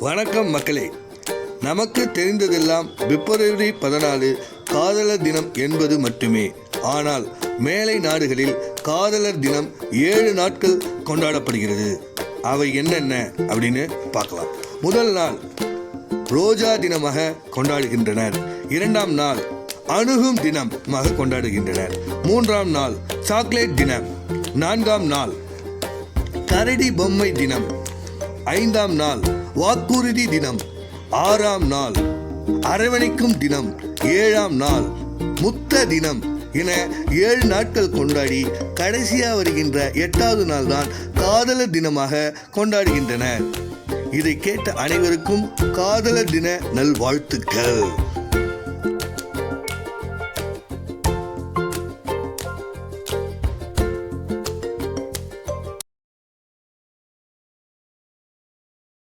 வணக்கம் மக்களே. நமக்கு தெரிந்ததெல்லாம் பிப்ரவரி பதினாலு காதலர் தினம் என்பது மட்டுமே. ஆனால் மேலை நாடுகளில் காதலர் தினம் ஏழு நாட்கள் கொண்டாடப்படுகிறது. அவை என்னென்ன அப்படின்னு பார்க்கலாம். முதல் நாள் ரோஜா தினமாக கொண்டாடுகின்றனர். இரண்டாம் நாள் அணுகும் தினமாக கொண்டாடுகின்றனர். மூன்றாம் நாள் சாக்லேட் தினம். நான்காம் நாள் கரடி பொம்மை தினம். ஐந்தாம் நாள் வாக்குறுதி தினம். ஆறாம் நாள். அரவணைக்கும் தினம். ஏழாம் நாள். முத்த தினம் என ஏழு நாட்கள் கொண்டாடி கடைசியாக வருகின்ற எட்டாவது நாள் தான் காதலர் தினமாக கொண்டாடுகின்றனர். இதை கேட்ட அனைவருக்கும் காதலர் தின நல்வாழ்த்துக்கள்.